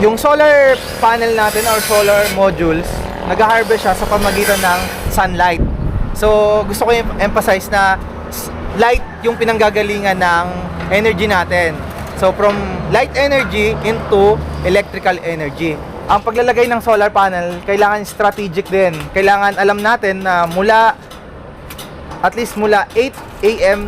yung solar panel natin or solar modules, nag-harvest siya sa pamagitan ng sunlight. So, gusto ko i-emphasize na light yung pinanggagalingan ng energy natin. So, from light energy into electrical energy. Ang paglalagay ng solar panel, kailangan strategic din. Kailangan alam natin na mula at least mula 8 a.m.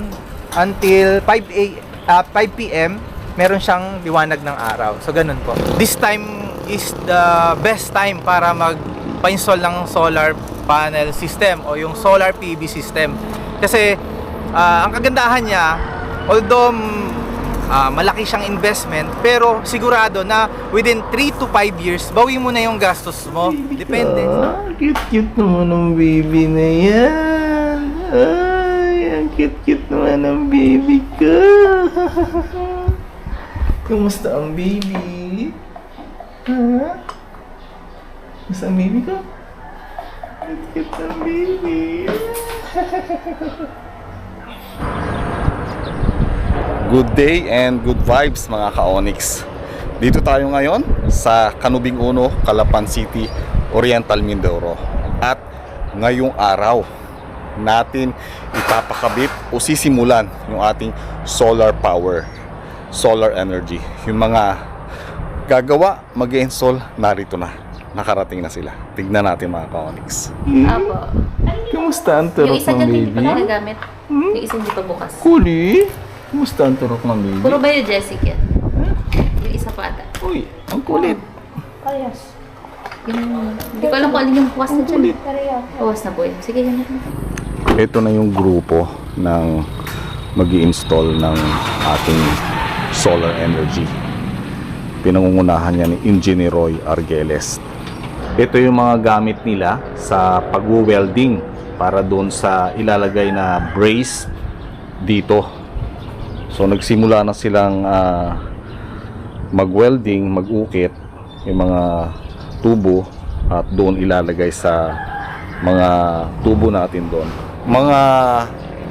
until 5 a, ah, 5 p.m. meron siyang liwanag ng araw. So ganun po. This time is the best time para magpa-install ng solar panel system o yung solar PV system. Kasi ah, ang kagandahan niya, although ah, malaki siyang investment, pero sigurado na within 3 to 5 years, bawi mo na yung gastos mo. Depende. Ah, cute-cute naman ng baby na yan. Ay, ang cute-cute naman ng baby ko. Kumusta ang baby? Ha? Kumusta ang baby ko? Cute-cute ang baby. Good day and good vibes mga ka-Onyx. Dito tayo ngayon sa Kanubing Uno, Calapan City, Oriental Mindoro. At ngayong araw natin ipapakabit o sisimulan yung ating solar power, solar energy. Yung mga gagawa, mag install narito na. Nakarating na sila. Tignan natin mga ka-Onyx. Apo. Kumusta ang Yung turok isa ng dyan hindi pa nagagamit. Yung isa hindi pa bukas. Kuli? Kumusta ang turok ng baby? Puro ba yung Jessica? Yung isa pa ata. Uy, ang kulit. Yung, hindi ko alam kung alin yung bukas na dyan. Kulit. Bukas na po yun. Sige, yan na. Ito na yung grupo ng mag install ng ating solar energy. Pinangungunahan niya ni Engineer Roy Argeles. Ito yung mga gamit nila sa pag-welding para doon sa ilalagay na brace dito. So nagsimula na silang ah, mag-welding, mag-ukit yung mga tubo at doon ilalagay sa mga tubo natin doon. Mga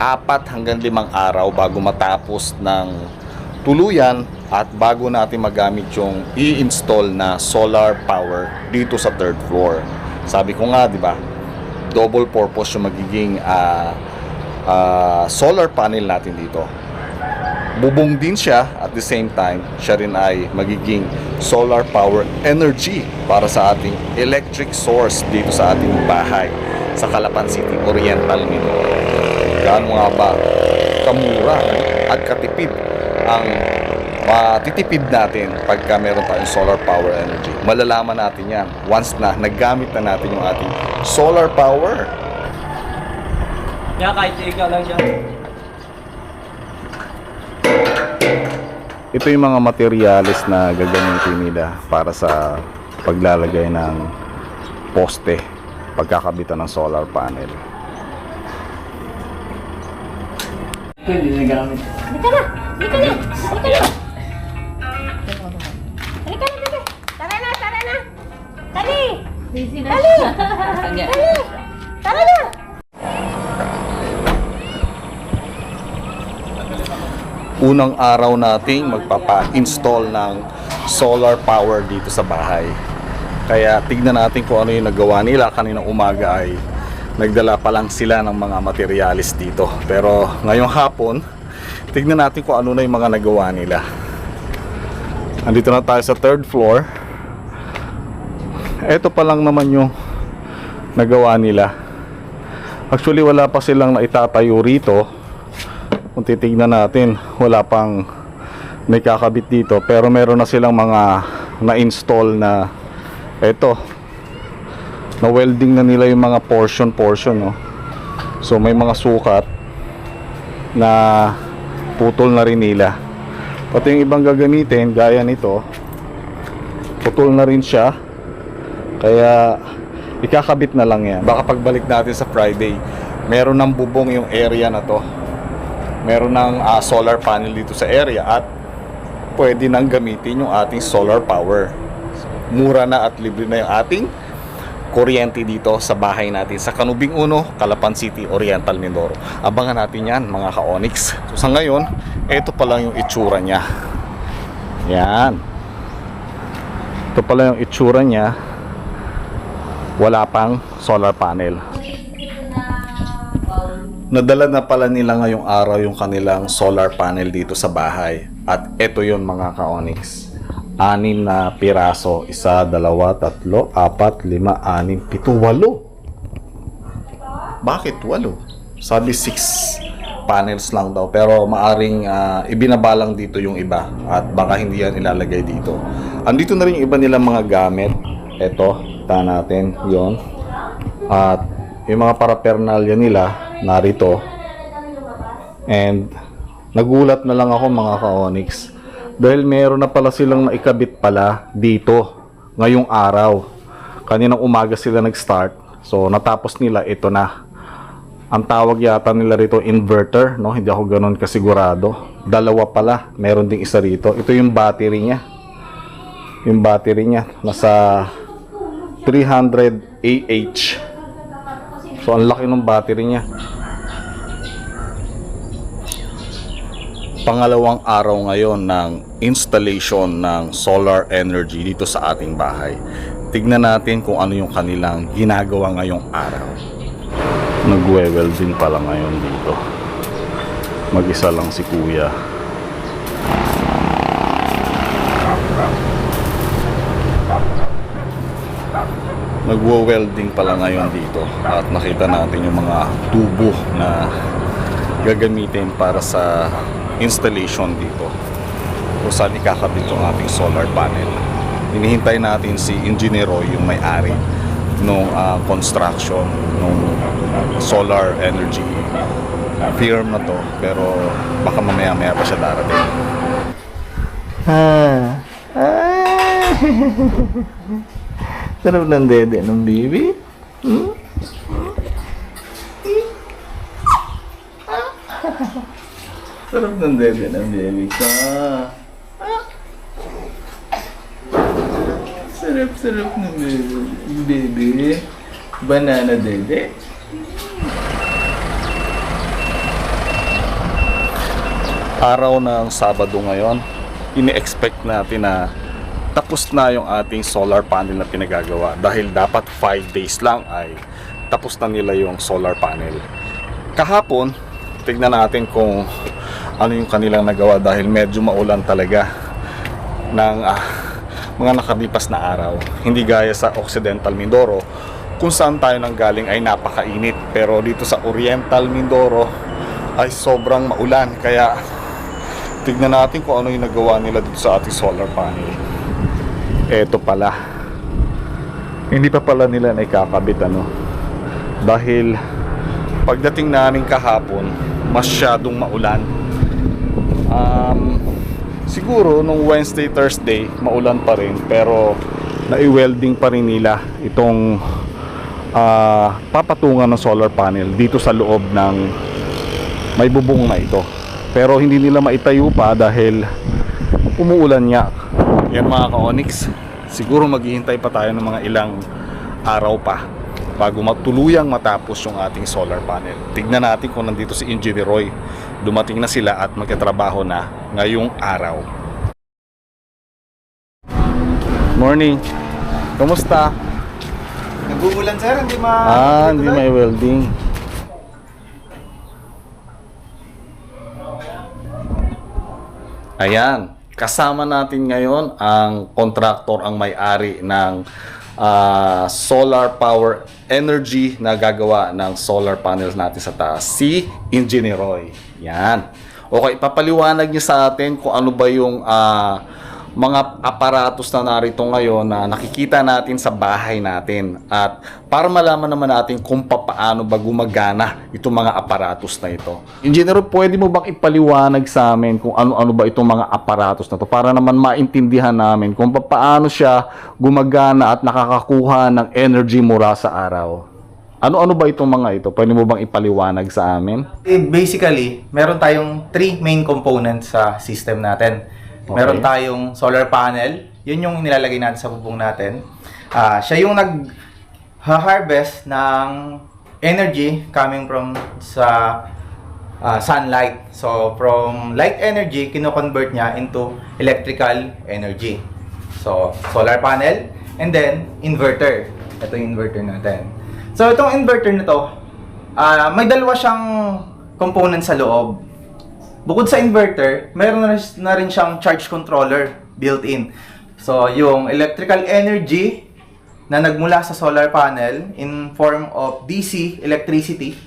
apat hanggang limang araw bago matapos ng tuluyan at bago natin magamit yung i-install na solar power dito sa third floor. Sabi ko nga, di ba, double purpose yung magiging ah, ah, solar panel natin dito bubong din siya at the same time siya rin ay magiging solar power energy para sa ating electric source dito sa ating bahay sa Calapan City, Oriental Mindoro. Gaano nga ba kamura at katipid ang matitipid natin pagka meron tayong solar power energy. Malalaman natin yan once na naggamit na natin yung ating solar power. Kaya kahit ikaw lang siya. Ito yung mga materyales na gagamitin nila para sa paglalagay ng poste pagkakabitan ng solar panel. Ito hindi nagamit. Halika na! Halika na! Halika na! Halika na, bebe! Tara na! Tara na! Dali! Dali! Dali! Tara na! unang araw nating magpapa-install ng solar power dito sa bahay. Kaya tignan natin kung ano yung nagawa nila. Kaninang umaga ay nagdala pa lang sila ng mga materialis dito. Pero ngayong hapon, tignan natin kung ano na yung mga nagawa nila. Andito na tayo sa third floor. Ito pa lang naman yung nagawa nila. Actually wala pa silang naitatayo rito kung titignan natin wala pang may kakabit dito pero meron na silang mga na-install na eto na welding na nila yung mga portion portion no? so may mga sukat na putol na rin nila. Pati yung ibang gagamitin gaya nito putol na rin siya. Kaya ikakabit na lang yan. Baka pagbalik natin sa Friday meron ng bubong yung area na to. Meron ng ah, solar panel dito sa area at pwede nang gamitin yung ating solar power. Mura na at libre na yung ating kuryente dito sa bahay natin sa Kanubing Uno, Calapan City, Oriental Mindoro. Abangan natin yan mga ka-Onyx. So, sa ngayon, ito pa lang yung itsura niya. Yan. Ito pala yung itsura niya. Wala pang solar panel. Nadala na pala nila ngayong araw yung kanilang solar panel dito sa bahay. At ito yun mga ka-onyx. Anim na piraso. Isa, dalawa, tatlo, apat, lima, anim, pito, walo. Bakit walo? Sabi six panels lang daw. Pero maaring ah, ibinabalang dito yung iba. At baka hindi yan ilalagay dito. Andito na rin yung iba nilang mga gamit. Ito, ta natin yon At yung mga paraphernalia nila, narito. And nagulat na lang ako mga ka-onyx. Dahil meron na pala silang naikabit pala dito ngayong araw. Kaninang umaga sila nag-start. So natapos nila ito na. Ang tawag yata nila rito inverter, no? Hindi ako ganoon kasigurado. Dalawa pala, meron ding isa rito. Ito yung battery niya. Yung battery niya nasa 300 AH. So ang laki ng battery niya. Pangalawang araw ngayon ng installation ng solar energy dito sa ating bahay. Tignan natin kung ano yung kanilang ginagawa ngayong araw. Nagwe-welding pala ngayon dito. Mag-isa lang si kuya. Nagwo-welding pala ngayon dito at nakita natin yung mga tubo na gagamitin para sa installation dito kung saan ikakabit yung ating solar panel. Hinihintay natin si Engineer Roy, yung may-ari nung ah, construction nung solar energy firm na to pero baka mamaya maya pa siya darating Ah. Ah. Sarap ng dede ng baby. Hmm? Ng dede ng baby ko. Ah. Sarap, sarap ng. Baby. Banana dede. araw ng Sabado ngayon, ini-expect natin na tapos na yung ating solar panel na pinagagawa dahil dapat 5 days lang ay tapos na nila yung solar panel. Kahapon, tignan natin kung ano yung kanilang nagawa dahil medyo maulan talaga ng ah, mga nakalipas na araw. Hindi gaya sa Occidental Mindoro kung saan tayo nang galing ay napakainit pero dito sa Oriental Mindoro ay sobrang maulan kaya tignan natin kung ano yung nagawa nila dito sa ating solar panel. Eto pala. Hindi pa pala nila naikakabit ano. Dahil pagdating namin kahapon, masyadong maulan. Um, siguro nung Wednesday, Thursday, maulan pa rin pero nai-welding pa rin nila itong ah, papatungan ng solar panel dito sa loob ng may bubong na ito. Pero hindi nila maitayo pa dahil umuulan nga. Yan mga ka-onyx, siguro maghihintay pa tayo ng mga ilang araw pa bago matuluyang matapos yung ating solar panel. Tignan natin kung nandito si Engineer Roy. Dumating na sila at magkatrabaho na ngayong araw. Morning. Kamusta? Nagugulan sir, hindi ma... Ah, hindi may welding. Ayan, kasama natin ngayon ang kontraktor, ang may-ari ng ah, solar power energy na gagawa ng solar panels natin sa taas, si Engineer Roy. Yan. Okay, papaliwanag niyo sa atin kung ano ba yung ah, mga aparatos na narito ngayon na nakikita natin sa bahay natin at para malaman naman natin kung paano ba gumagana itong mga aparatos na ito. Engineer, pwede mo bang ipaliwanag sa amin kung ano-ano ba itong mga aparatos na to para naman maintindihan namin kung paano siya gumagana at nakakakuha ng energy mula sa araw? Ano-ano ba itong mga ito? Pwede mo bang ipaliwanag sa amin? Eh, Basically, meron tayong three main components sa system natin. Okay. Meron tayong solar panel, yun yung nilalagay natin sa bubong natin. Ah, siya yung nag-harvest ng energy coming from sa ah, sunlight. So, from light energy, kino-convert niya into electrical energy. So, solar panel and then inverter. Ito yung inverter natin. So, itong inverter na to, ah, may dalawa siyang component sa loob. Bukod sa inverter, rin, na rin siyang charge controller built-in. So, yung electrical energy na nagmula sa solar panel in form of DC electricity,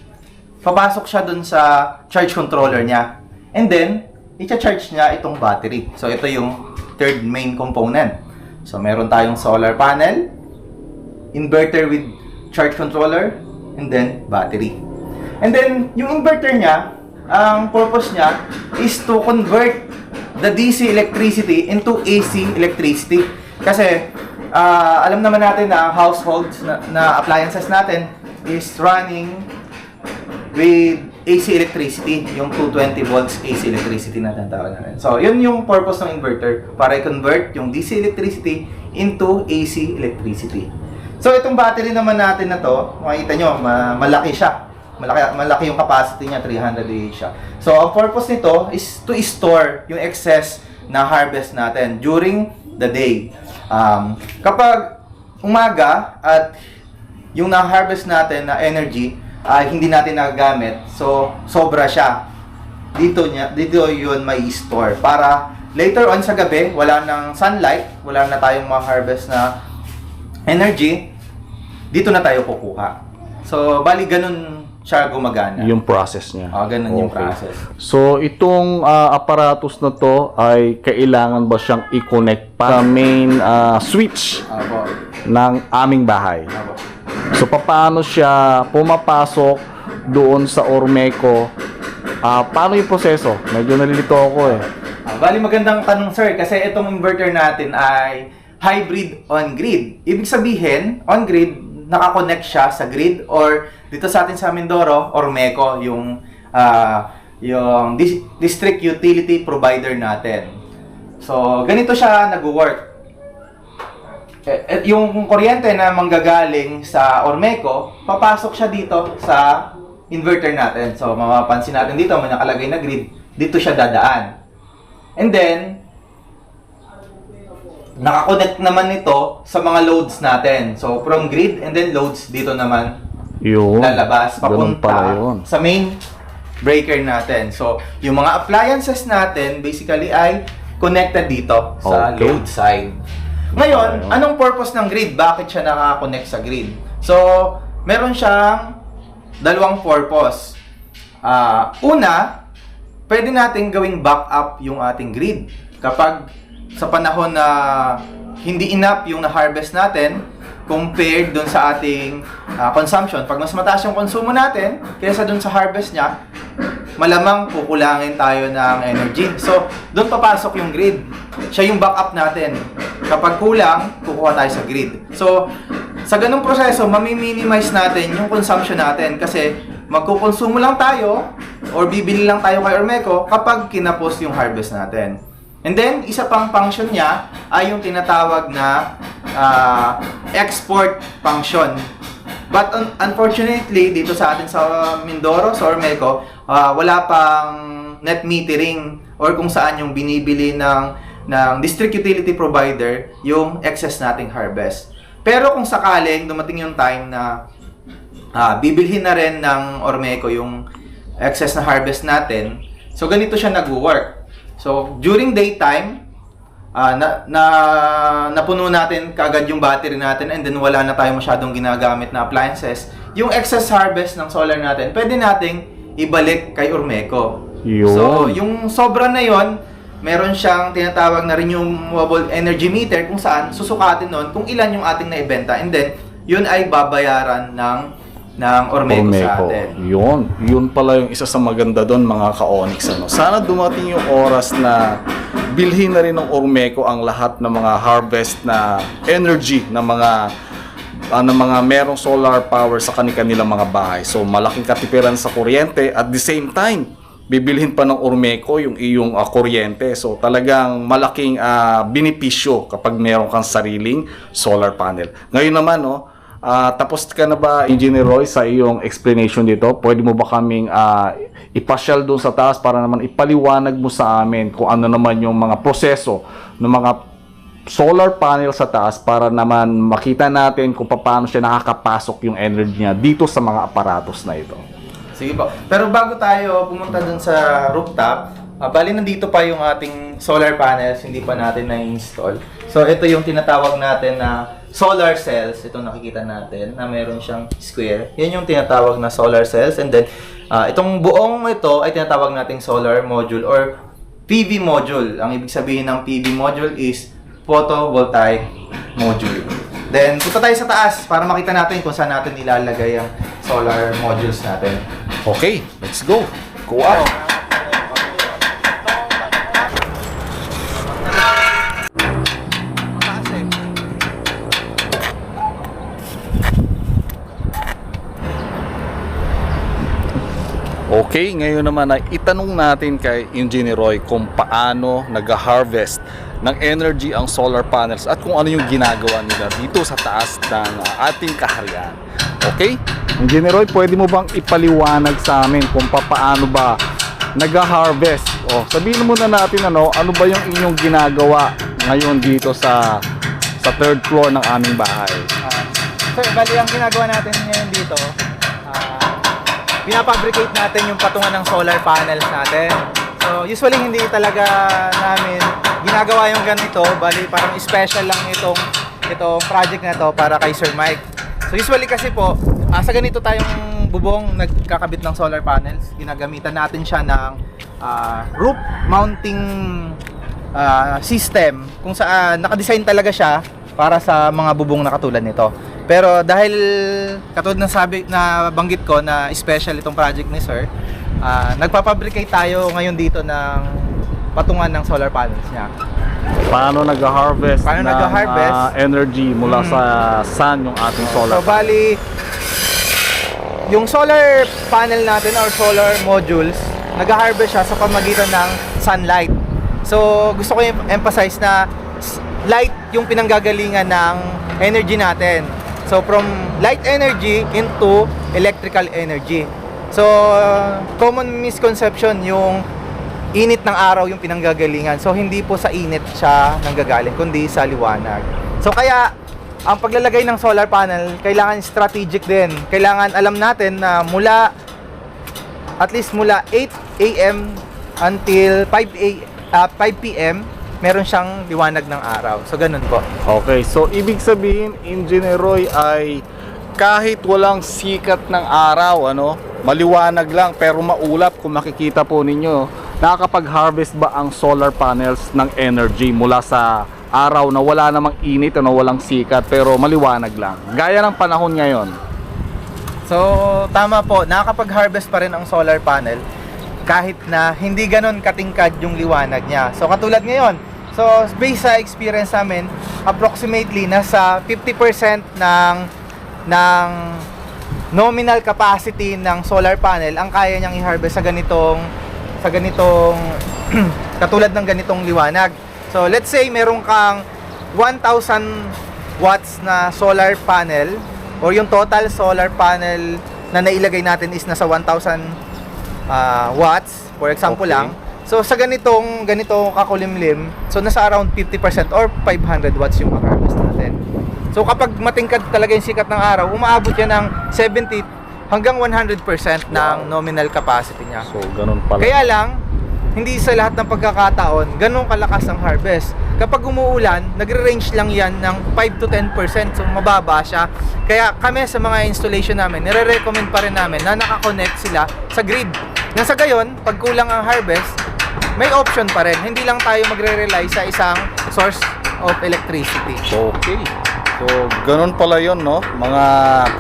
papasok siya dun sa charge controller niya. And then, i-charge niya itong battery. So, ito yung third main component. So, meron tayong solar panel, inverter with charge controller, and then battery. And then, yung inverter niya, ang purpose niya is to convert the DC electricity into AC electricity. Kasi, ah, alam naman natin na households na, na appliances natin is running with AC electricity, yung 220 volts AC electricity na tinatawag natin. So, yun yung purpose ng inverter, para i-convert yung DC electricity into AC electricity. So, itong battery naman natin na to, makikita nyo, ma- malaki siya. Malaki, malaki yung capacity niya, 300 Ah siya. So, ang purpose nito is to store yung excess na harvest natin during the day. Um, kapag umaga at yung na-harvest natin na energy ay hindi natin nagagamit, so sobra siya. Dito niya, dito 'yun may store para later on sa gabi, wala nang sunlight, wala na tayong ma-harvest na energy, dito na tayo kukuha. So, bali ganun siya gumagana. Yung process niya. Ah, ganun yung Okay. process. So, itong ah, aparatus na to ay kailangan ba siyang i-connect pa sa main ah, switch Apo. ng aming bahay? Apo. So, paano siya pumapasok doon sa Ormeco? Ah, paano yung proseso? Medyo nalilito ako eh. Ah, bali magandang tanong sir kasi itong inverter natin ay hybrid on-grid. Ibig sabihin, on-grid, nakakonect siya sa grid or dito sa atin sa Mindoro, Ormeco, yung ah, yung dis- district utility provider natin. So, ganito siya nag-work. Eh, yung kuryente na manggagaling sa Ormeco, papasok siya dito sa inverter natin. So, mapapansin natin dito, may nakalagay na grid. Dito siya dadaan. And then, nakakonect naman ito sa mga loads natin. So, from grid and then loads, dito naman Yun. lalabas, papunta yun. sa main breaker natin. So, yung mga appliances natin, basically ay connected dito sa Okay. load side. Ngayon, Okay. anong purpose ng grid? Bakit siya nakakonect sa grid? So, meron siyang dalawang purpose. Ah, una, pwede natin gawing backup yung ating grid. Kapag sa panahon na hindi enough yung na-harvest natin, compared dun sa ating ah, consumption, pag mas mataas yung konsumo natin, kaysa dun sa harvest niya, malamang kukulangin tayo ng energy. So, doon papasok yung grid. Siya yung backup natin. Kapag kulang, kukuha tayo sa grid. So, sa ganung proseso, mami-minimize natin yung consumption natin kasi magkukonsumo lang tayo or bibili lang tayo kay Ormeco kapag kinapos yung harvest natin. And then, isa pang function niya ay yung tinatawag na ah, export function. But un- unfortunately, dito sa atin sa Mindoro, sa Ormeco, ah, wala pang net metering or kung saan yung binibili ng ng district utility provider yung excess nating harvest. Pero kung sakaling dumating yung time na ah, bibilhin na rin ng Ormeco yung excess na harvest natin, so ganito siya nag-work. So, during daytime, ah, na, na napuno natin kagad yung battery natin and then wala na tayo masyadong ginagamit na appliances, yung excess harvest ng solar natin, pwede nating ibalik kay Ormeco. Yun. So, yung sobra na yon, meron siyang tinatawag na renewable energy meter kung saan susukatin nun kung ilan yung ating naibenta and then yun ay babayaran ng ng Ormeco, sa Ormeco. atin. Yun. Yun pala yung isa sa maganda doon mga ka-Onyx. Ano. Sana dumating yung oras na bilhin na rin ng Ormeco ang lahat ng mga harvest na energy ng mga ng mga merong solar power sa kanilang mga bahay. So malaking katipiran sa kuryente at the same time bibilhin pa ng Ormeco yung iyong ah, kuryente. So talagang malaking ah, benepisyo kapag meron kang sariling solar panel. Ngayon naman no, Ah, tapos ka na ba, Engineer Roy, sa iyong explanation dito? Pwede mo ba kaming ah, ipasyal doon sa taas para naman ipaliwanag mo sa amin kung ano naman yung mga proseso ng mga solar panel sa taas para naman makita natin kung paano siya nakakapasok yung energy niya dito sa mga aparatos na ito. Sige po. Pero bago tayo pumunta dun sa rooftop, ah, bali nandito pa yung ating solar panels, hindi pa natin na-install. So ito yung tinatawag natin na solar cells. Ito nakikita natin na meron siyang square. Yan yung tinatawag na solar cells. And then, ah, itong buong ito ay tinatawag nating solar module or PV module. Ang ibig sabihin ng PV module is photovoltaic module. Then, punta tayo sa taas para makita natin kung saan natin ilalagay ang solar modules natin. Okay, let's go. Go up. Okay, ngayon naman ay itanong natin kay Engineer Roy kung paano nag-harvest ng energy ang solar panels at kung ano yung ginagawa nila dito sa taas ng uh, ating kaharian. Okay? Engineer Roy, pwede mo bang ipaliwanag sa amin kung paano ba nag-harvest? O, sabihin muna natin ano, ano ba yung inyong ginagawa ngayon dito sa sa third floor ng aming bahay? Ah, sir, bali ang ginagawa natin ngayon dito, pinapabricate natin yung patungan ng solar panels natin. So, usually hindi talaga namin ginagawa yung ganito, bali parang special lang itong itong project na to para kay Sir Mike. So, usually kasi po, ah, sa ganito tayong bubong nagkakabit ng solar panels, ginagamitan natin siya ng ah, roof mounting ah, system kung saan nakadesign talaga siya para sa mga bubong na katulad nito. Pero dahil katulad ng sabi na banggit ko na special itong project ni Sir, ah, nagpapabricate tayo ngayon dito ng patungan ng solar panels niya. Paano nag-harvest Paano ng nag-harvest? ah, energy mula Mm. sa sun yung ating solar So bali yung solar panel natin or solar modules, nag-harvest siya sa pamagitan ng sunlight. So gusto ko i-emphasize na light yung pinanggagalingan ng energy natin. So from light energy into electrical energy. So common misconception yung init ng araw yung pinanggagalingan. So hindi po sa init siya nanggagaling kundi sa liwanag. So kaya ang paglalagay ng solar panel kailangan strategic din. Kailangan alam natin na mula at least mula 8 AM until 5 a, ah, 5 PM meron siyang liwanag ng araw. So ganun po. Okay, so ibig sabihin, Engineer Roy ay kahit walang sikat ng araw, ano, maliwanag lang pero maulap kung makikita po ninyo, nakakapag-harvest ba ang solar panels ng energy mula sa araw na wala namang init, ano, walang sikat pero maliwanag lang. Gaya ng panahon ngayon. So, tama po, nakakapag-harvest pa rin ang solar panel kahit na hindi ganon katingkad yung liwanag niya. So, katulad ngayon, so based sa experience namin, approximately nasa 50% ng ng nominal capacity ng solar panel ang kaya niyang i-harvest sa ganitong sa ganitong katulad ng ganitong liwanag. So, let's say meron kang 1,000 watts na solar panel or yung total solar panel na nailagay natin is nasa 1,000 ah, watts, for example Okay. lang. So sa ganitong ganito kakulimlim, so nasa around 50% or 500 watts yung harvest natin. So kapag matingkad talaga yung sikat ng araw, umaabot yan ng 70 hanggang 100% ng nominal capacity niya. So, ganun pala. Kaya lang, hindi sa lahat ng pagkakataon, ganun kalakas ang harvest. Kapag umuulan, nagre-range lang yan ng 5 to 10%, so mababa siya. Kaya kami sa mga installation namin, nire-recommend pa rin namin na nakakonect sila sa grid. Nang sa gayon, pag kulang ang harvest, may option pa rin. Hindi lang tayo magre-rely sa isang source of electricity. Okay. So, ganun pala yon no? Mga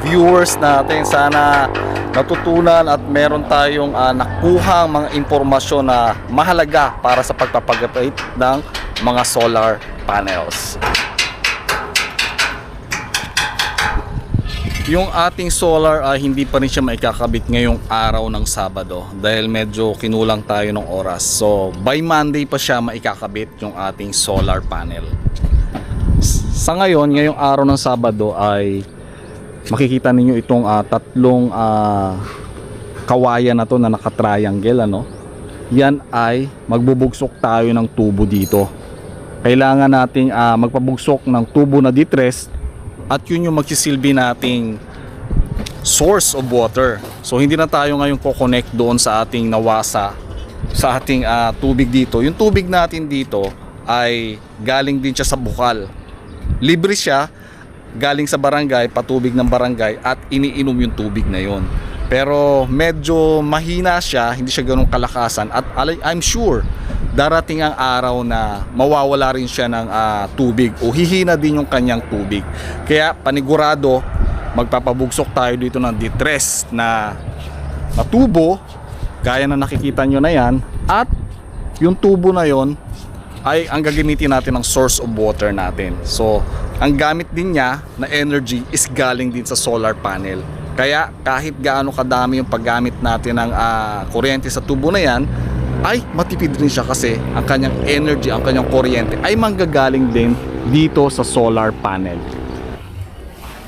viewers natin, sana natutunan at meron tayong ah, nakuhang mga impormasyon na mahalaga para sa pagpapagapit ng mga solar panels. Yung ating solar ay hindi pa rin siya maikakabit ngayong araw ng Sabado dahil medyo kinulang tayo ng oras. So, by Monday pa siya maikakabit yung ating solar panel sa ngayon, ngayong araw ng Sabado ay makikita ninyo itong ah, tatlong ah, kawayan na to na naka-triangle ano. Yan ay magbubugsok tayo ng tubo dito kailangan nating ah, magpabugsok ng tubo na ditres at yun yung magsisilbi nating source of water. So hindi na tayo ngayon ko-connect doon sa ating nawasa sa ating ah, tubig dito. Yung tubig natin dito ay galing din siya sa bukal. Libre siya, galing sa barangay, patubig ng barangay at iniinom yung tubig na yon. Pero medyo mahina siya, hindi siya ganun kalakasan at I'm sure darating ang araw na mawawala rin siya ng ah, tubig o hihina din yung kanyang tubig. Kaya panigurado magpapabugsok tayo dito ng distress na, na tubo gaya na nakikita nyo na yan at yung tubo na yon ay ang gagamitin natin ng source of water natin. So, ang gamit din niya na energy is galing din sa solar panel. Kaya kahit gaano kadami yung paggamit natin ng ah, kuryente sa tubo na yan, ay matipid rin siya kasi ang kanyang energy, ang kanyang kuryente ay manggagaling din dito sa solar panel.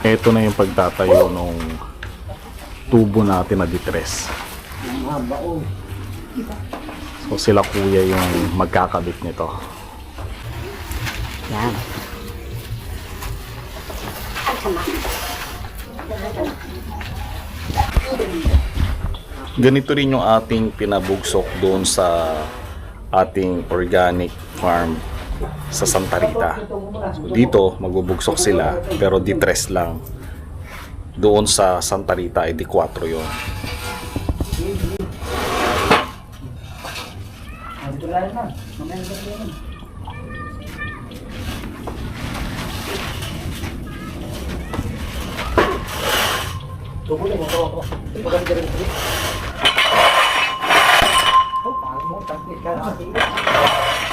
Ito na yung pagtatayo ng tubo natin na ditres. So sila kuya yung magkakabit nito. Yan. Ganito rin yung ating pinabugsok doon sa ating organic farm sa Santa Rita. So dito magbubugsok sila pero ditres lang. Doon sa Santa Rita ay di 4 yun.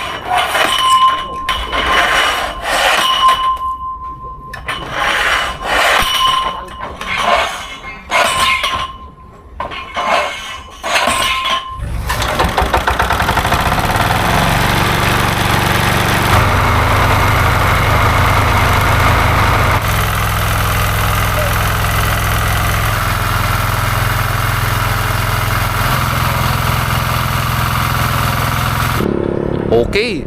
Okay,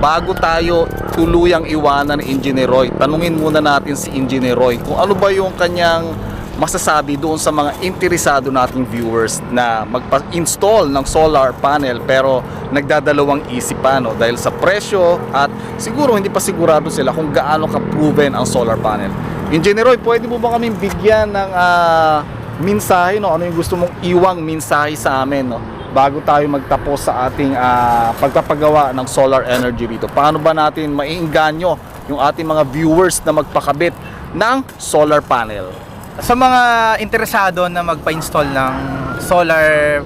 bago tayo tuluyang iwanan ni Engineer Roy, tanungin muna natin si Engineer Roy kung ano ba yung kanyang masasabi doon sa mga interesado nating viewers na magpa-install ng solar panel pero nagdadalawang isip pa no dahil sa presyo at siguro hindi pa sigurado sila kung gaano ka-proven ang solar panel. Engineer Roy, pwede mo ba kaming bigyan ng ah, mensahe no? Ano yung gusto mong iwang mensahe sa amin no? Bago tayo magtapos sa ating ah, pagpapagawa ng solar energy dito. Paano ba natin maiinganyo yung ating mga viewers na magpakabit ng solar panel? Sa mga interesado na magpa-install ng solar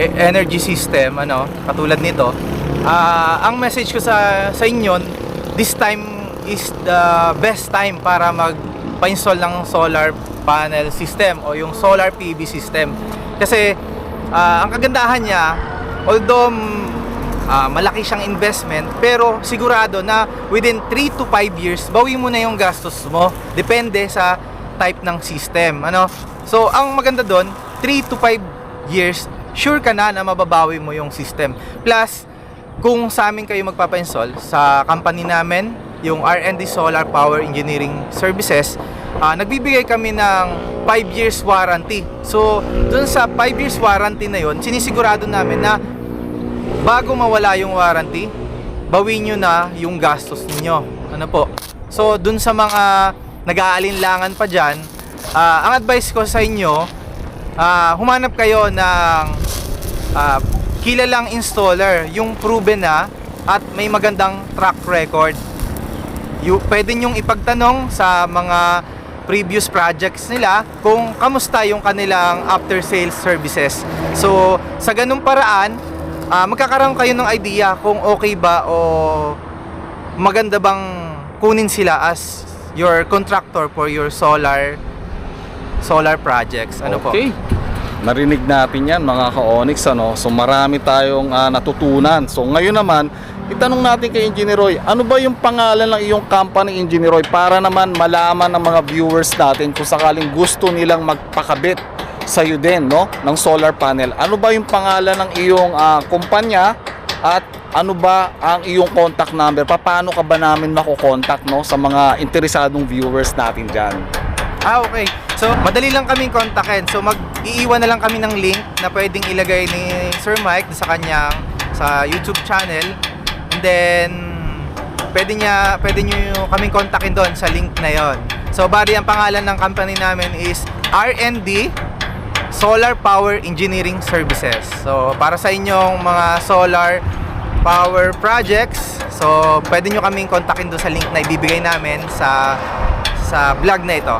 e- energy system, ano, katulad nito, ah, ang message ko sa sa inyo, this time is the best time para magpa-install ng solar panel system o yung solar PV system. Kasi ah, ang kagandahan niya, although ah, malaki siyang investment, pero sigurado na within 3 to 5 years, bawi mo na yung gastos mo. Depende sa type ng system. Ano? So, ang maganda doon, 3 to 5 years, sure ka na na mababawi mo yung system. Plus, kung sa amin kayo magpapa-install, sa company namin, yung R&D Solar Power Engineering Services, ah, nagbibigay kami ng 5 years warranty. So, dun sa 5 years warranty na yon, sinisigurado namin na bago mawala yung warranty, bawin nyo na yung gastos ninyo. Ano po? So, dun sa mga nag-aalinlangan pa dyan, ah, ang advice ko sa inyo, ah, humanap kayo ng ah, kilalang installer, yung proven na at may magandang track record. You, pwede nyong ipagtanong sa mga previous projects nila kung kamusta yung kanilang after sales services. So, sa ganung paraan, ah, magkakaroon kayo ng idea kung okay ba o maganda bang kunin sila as your contractor for your solar solar projects. Ano po? Narinig natin yan mga ka-Onyx ano. So marami tayong ah, natutunan. So ngayon naman, itanong natin kay Engineer Roy, ano ba yung pangalan ng iyong company Engineer Roy para naman malaman ng mga viewers natin kung sakaling gusto nilang magpakabit sa iyo din no ng solar panel. Ano ba yung pangalan ng iyong ah, kumpanya At ano ba ang iyong contact number? Paano ka ba namin makukontakt no, sa mga interesadong viewers natin dyan? Ah, okay. So, madali lang kaming kontakin. So, mag-iiwan na lang kami ng link na pwedeng ilagay ni Sir Mike sa kanyang sa YouTube channel. And then, pwede niya, pwede niyo kaming kontakin doon sa link na yon. So, bari ang pangalan ng company namin is R&D Solar Power Engineering Services. So, para sa inyong mga solar power projects, so pwede nyo kaming kontakin doon sa link na ibibigay namin sa sa vlog na ito.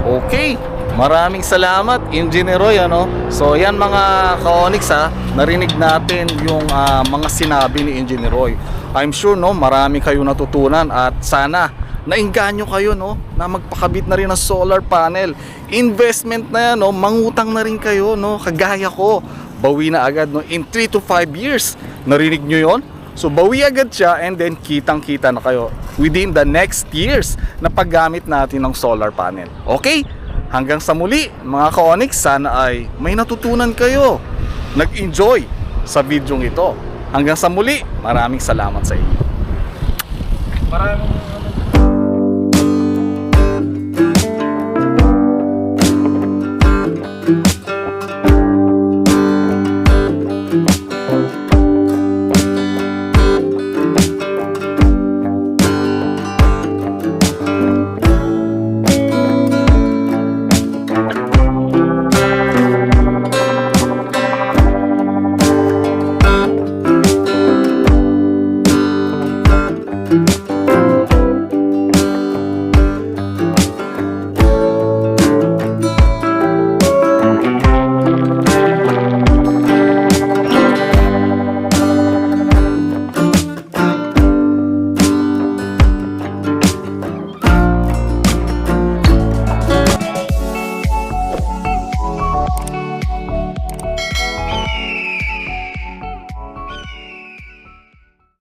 Okay, maraming salamat Engineer Roy ano. So yan mga ka-Onyx ha, narinig natin yung ah, mga sinabi ni Engineer Roy. I'm sure no, marami kayo natutunan at sana nainganyo kayo no na magpakabit na rin ng solar panel. Investment na yan no, mangutang na rin kayo no, kagaya ko. Bawi na agad no in 3 to 5 years. Narinig nyo yon? So bawi agad siya and then kitang-kita na kayo within the next years na paggamit natin ng solar panel. Okay? Hanggang sa muli, mga ka-Onyx, sana ay may natutunan kayo. Nag-enjoy sa video ito. Hanggang sa muli, maraming salamat sa inyo. Maraming